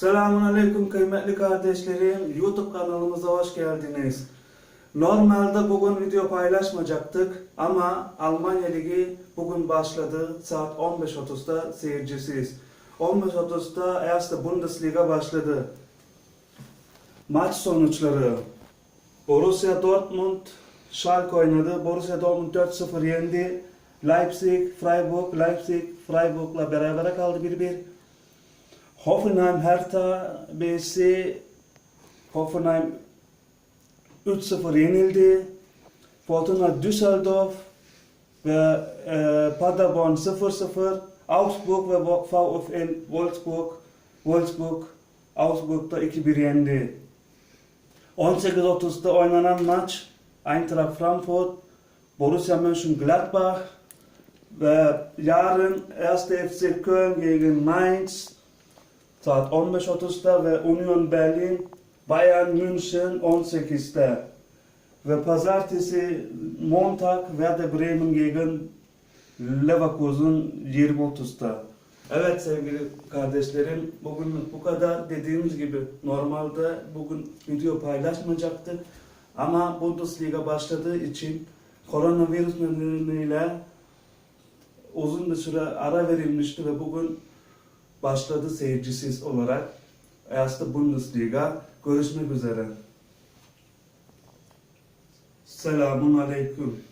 Selamun Aleyküm kıymetli kardeşlerim. YouTube kanalımıza hoş geldiniz. Normalde bugün video paylaşmayacaktık ama Almanya Ligi bugün başladı. Saat 15.30'da seyircisiz. 15.30'da Erste Bundesliga başladı. Maç sonuçları. Borussia Dortmund Schalke oynadı. Borussia Dortmund 4-0 yendi. Leipzig, Freiburg, Leipzig, Freiburg'la beraber kaldı 1-1. Hoffenheim Hertha BSC Hoffenheim 3-0 yenildi. Fortuna Düsseldorf ve e, Paderborn 0-0. Augsburg ve VfL Wolfsburg Wolfsburg Augsburg'da 2-1 yendi. 18.30'da oynanan maç Eintracht Frankfurt Borussia Mönchengladbach ve yarın 1. FC Köln gegen Mainz saat 15.30'da ve Union Berlin Bayern München 18'de ve pazartesi Montag Werder Bremen gegen Leverkusen 20.30'da. Evet sevgili kardeşlerim bugünlük bu kadar. Dediğimiz gibi normalde bugün video paylaşmayacaktık. Ama Bundesliga başladığı için koronavirüs nedeniyle uzun bir süre ara verilmişti ve bugün başladı seyircisiz olarak. Erste Bundesliga. Görüşmek üzere. Selamun Aleyküm.